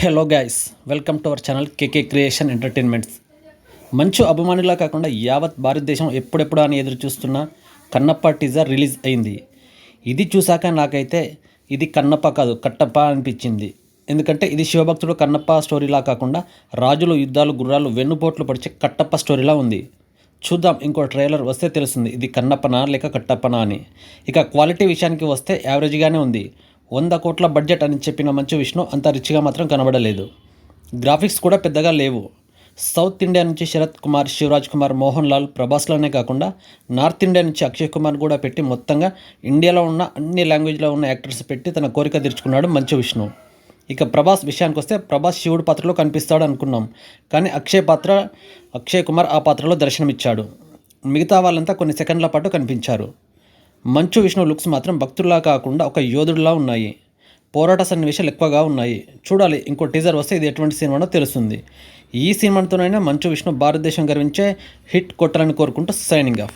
Hello guys welcome to our channel KK creation entertainments. Manchu అభిమానులా కాకుండా యావత్ భారతదేశం ఎప్పుడెప్పుడు అని ఎదురు చూస్తున్న కన్నప్ప టీజర్ రిలీజ్ అయింది. ఇది చూశాక నాకైతే ఇది కన్నప్ప కాదు కట్టప్ప అనిపించింది. ఎందుకంటే ఇది శివభక్తుడు కన్నప్ప స్టోరీలా కాకుండా రాజులు యుద్ధాలు గుర్రాలు వెన్నుపోట్లు పడిచే కట్టప్ప స్టోరీలా ఉంది. చూద్దాం ఇంకో ట్రైలర్ వస్తే తెలుస్తుంది ఇది కన్నప్పనా లేక కట్టప్పనా అని. ఇక క్వాలిటీ విషయానికి వస్తే యావరేజ్గానే ఉంది. వంద కోట్ల బడ్జెట్ అని చెప్పిన మంచు విష్ణు అంత రిచ్గా మాత్రం కనబడలేదు. గ్రాఫిక్స్ కూడా పెద్దగా లేవు. సౌత్ ఇండియా నుంచి శరత్ కుమార్ శివరాజ్ కుమార్ మోహన్ లాల్ ప్రభాస్లోనే కాకుండా నార్త్ ఇండియా నుంచి అక్షయ్ కుమార్ కూడా పెట్టి మొత్తంగా ఇండియాలో ఉన్న అన్ని లాంగ్వేజ్లో ఉన్న యాక్టర్స్ పెట్టి తన కోరిక తీర్చుకున్నాడు మంచు విష్ణు. ఇక ప్రభాస్ విషయానికి వస్తే ప్రభాస్ శివుడు పాత్రలో కనిపిస్తాడు అనుకున్నాం. కానీ అక్షయ్ పాత్ర అక్షయ్ కుమార్ ఆ పాత్రలో దర్శనమిచ్చాడు. మిగతా వాళ్ళంతా కొన్ని సెకండ్ల పాటు కనిపించారు. మంచు విష్ణు లుక్స్ మాత్రం భక్తుల్లా కాకుండా ఒక యోధుడిలా ఉన్నాయి. పోరాట సన్నివేశాలు ఎక్కువగా ఉన్నాయి. చూడాలి ఇంకో టీజర్ వస్తే ఇది ఎటువంటి సినిమానో తెలుస్తుంది. ఈ సినిమాతోనైనా మంచు విష్ణు భారతదేశం గర్వించే హిట్ కొట్టాలని కోరుకుంటూ సైనింగ్ ఆఫ్.